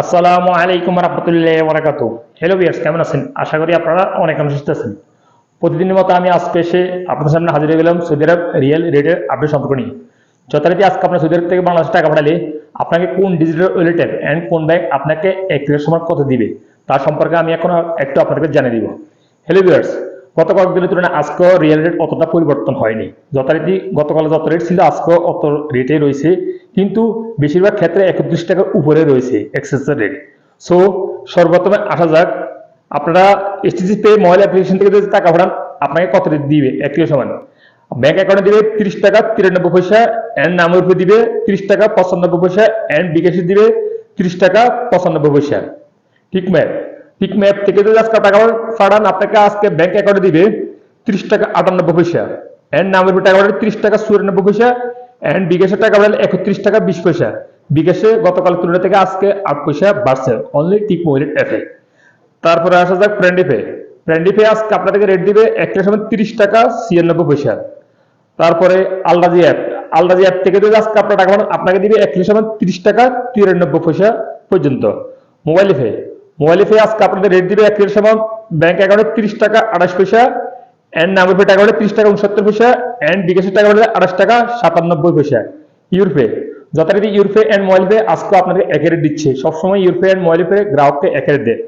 আসসালামু আলাইকুম রহমতুল্লাহ বরাকাতু হ্যালো বিয়ার্স কেমন আছেন? আশা করি আপনারা অনেক সুস্থ আছেন। প্রতিদিনের মতো আমি আজকে এসে আপনার সামনে হাজির হয়ে গেলাম সৌদি আরব রিয়েল রেটের আপডেট সম্পর্ক নিয়ে। যথারীতি আজকে আপনার সৌদি আরব থেকে বাংলাদেশে টাকা পাঠালে আপনাকে কোন ডিজিটাল ওয়ালেট অ্যাপ অ্যান্ড কোন ব্যাংক আপনাকে এক সময় কত দিবে, তার সম্পর্কে আমি এখন একটু আপনাদেরকে জানিয়ে দিব। হ্যালো বিয়ার্স গত কয়েকদিনের তুলনায় আজকেও রিয়েল রেট অতটা পরিবর্তন হয়নি। যথারীতি গতকাল যত রেট ছিল, আজকেও অত রেটে রয়েছে। কিন্তু বেশিরভাগ ক্ষেত্রে একত্রিশ টাকার উপরে রয়েছে এক্সেসের রেট সো সর্বপ্রথমে আসা যাক, আপনারা এসটিসি পে মোবাইল অ্যাপ্লিকেশন থেকে যদি টাকা ভরান, আপনাকে কত রেট দিবে? একটি সমান। ব্যাংক অ্যাকাউন্টে দিবে তিরিশ টাকা তিরানব্বই পয়সা অ্যান্ড নামের উপরে দিবে তিরিশ টাকা পঁচানব্বই পয়সা অ্যান্ড বিকাশে দিবে তিরিশ টাকা পঁচানব্বই পয়সা। ঠিক ম্যাপ ঠিক ম্যাপ থেকে যদি আজকে টাকা পাঠান আপনাকে আজকে ব্যাংক অ্যাকাউন্টে দিবে তিরিশ টাকা আটানব্বই পয়সা। অ্যান্ড নামের টাকা পাঠালে তিরিশ টাকা চুরানব্বই পয়সা। অ্যান্ড বিকাশের টাকা পাঠালে একত্রিশ টাকা বিশ পয়সা। বিকাশে গতকাল তুলনা থেকে আজকে আট পয়সা বাড়ছে। অনলি টিপ মোবাইল অ্যাপে তারপরে আসা যাক ফ্রেন্ডিপে ফ্রেন্ডিপে আজকে আপনাদেরকে রেট দিবে একটা সময় তিরিশ টাকা ছিয়ানব্বই পয়সা। তারপরে আলরাজি অ্যাপ আলরাজি অ্যাপ থেকে যদি আজকে আপনার টাকা পাঠান, আপনাকে দিবে এক সময় তিরিশ টাকা তিরানব্বই পয়সা পর্যন্ত। মোবাইল পে মোবাইল পে আজকে আপনাদের রেট দিবে এক সময় ব্যাংক অ্যাকাউন্টে তিরিশ টাকা, আঠাশ পয়সা অ্যান্ড নামের পে টাকা হলে তিরিশ টাকা, উনসত্তর পয়সা অ্যান্ড বিকাশের টাকা আঠাশ টাকা, সাতানব্বই পয়সা। ইউরপে যথারীতি ইউরপে অ্যান্ড মোবাইল পে আজকে আপনাদের এক রেট দিচ্ছে। সবসময় ইউরপে অ্যান্ড মোবাইল পে গ্রাহককে এক রেট দেয়।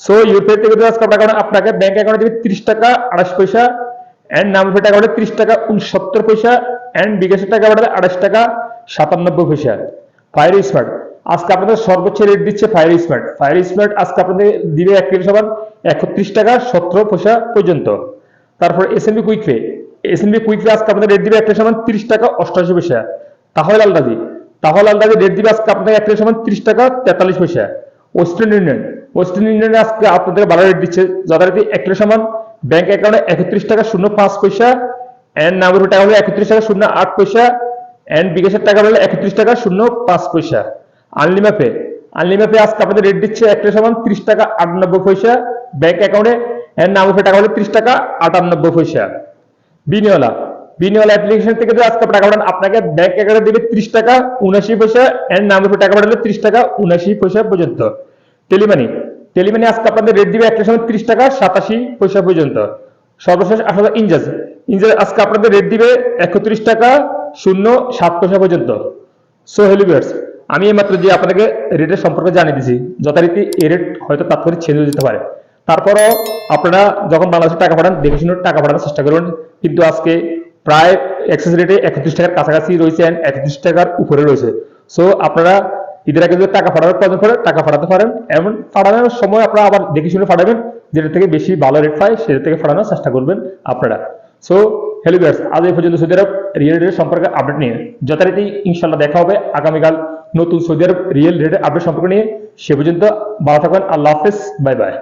সো ইউরপে থেকে আজকে আপনার আপনাকে ব্যাংক অ্যাকাউন্টে দিবে তিরিশ টাকা, আঠাশ পয়সা অ্যান্ড নামের পে টাকা হলে তিরিশ টাকা, উনসত্তর পয়সা অ্যান্ড বিকাশের টাকা আঠাশ টাকা, সাতানব্বই পয়সা। ফায়ার স্মার্ট আজকে আপনাদের সর্বোচ্চ রেট দিচ্ছে ফায়ার স্মার্ট ফায়ার স্মার্ট আজকে আপনাদের দিবে এক কেজি সমান একত্রিশ টাকা সতেরো পয়সা পর্যন্ত। তারপর SMB quick pay SMB quick pay আজকে আপনাদের রেট দিবে একটা সমান তিরিশ টাকা অষ্টআশি পয়সা। তাহলে আলদাজি তাহলে আলদাজি রেট দিবে আজকে আপনাদের একটা সমান তিরিশ টাকা তেতাল্লিশ পয়সা। ওয়েস্টার্ন ইউনিয়ন ওয়েস্টার্ন ইউনিয়নে আজকে আপনাদের ভালো রেট দিচ্ছে। যথারীতি একটা সমান ব্যাংক অ্যাকাউন্টে একত্রিশ টাকা শূন্য পাঁচ পয়সা অ্যান্ড নামের টাকা হলো একত্রিশ টাকা শূন্য আট পয়সা অ্যান্ড বিকাশের টাকা হলো একত্রিশ টাকা শূন্য পাঁচ পয়সা। আনলিমা পে আনলিমা পে আজকে আপনাদের রেট দিচ্ছে একটা সমান ত্রিশ টাকা আটানব্বই পয়সা। ব্যাংক অ্যাকাউন্টে নামের টাকা হলো ত্রিশ টাকা আটানব্বই পয়সা। বিনিওয়ালা বিনিওয়ালা অ্যাপ্লিকেশন থেকে আজকে টাকা পাঠান, আপনাকে ব্যাংক অ্যাকাউন্টে দেবে ত্রিশ টাকা উনাশি পয়সা এন্ড নামের উপর টাকা পাঠালে ত্রিশ টাকা উনাশি পয়সা পর্যন্ত। টেলিমানি টেলিমানি আজকে আপনাদের রেট দিবে একটা সময় ত্রিশ টাকা সাতাশি পয়সা পর্যন্ত। সর্বশেষ আসলে ইনজাজ ইনজাজ আজকে আপনাদের রেট দিবে একত্রিশ টাকা শূন্য সাত পয়সা পর্যন্ত। সো হেলিভিয়ার্স আমি এইমাত্র যে আপনাকে রেটের সম্পর্কে জানিয়ে দিছি যথারীতি এই রেট হয়তো তাৎক্ষণিক ছেড়ে যেতে পারে। তারপরও আপনারা যখন বাংলাদেশে টাকা পাঠান, দেখে শুনে টাকা পাঠানোর চেষ্টা করুন। কিন্তু আজকে প্রায় এক্সেস রেটে একত্রিশ টাকার কাছাকাছি রয়েছে একত্রিশ টাকার উপরে রয়েছে। সো আপনারা ঈদের আগে যদি টাকা পাঠানোর প্রয়োজন পড়ে, টাকা পাঠাতে পারেন। এমন পাঠানোর সময় আপনারা আবার দেখে শুনে পাঠাবেন, যেটা থেকে বেশি ভালো রেট পায়, সেটা থেকে পাঠানোর চেষ্টা করবেন আপনারা। সো হ্যালো আজ এই পর্যন্ত সৌদি আরব রিয়েল রেটের সম্পর্কে আপডেট নিয়ে। যথারীতি ইনশাল্লাহ দেখা হবে। আগামীকাল নতুন সৌদি আরব রিয়েল রেটের আপডেট সম্পর্কে নিয়ে, সে পর্যন্ত ভালো থাকবেন। আল্লাহ হাফেজ। Bye bye.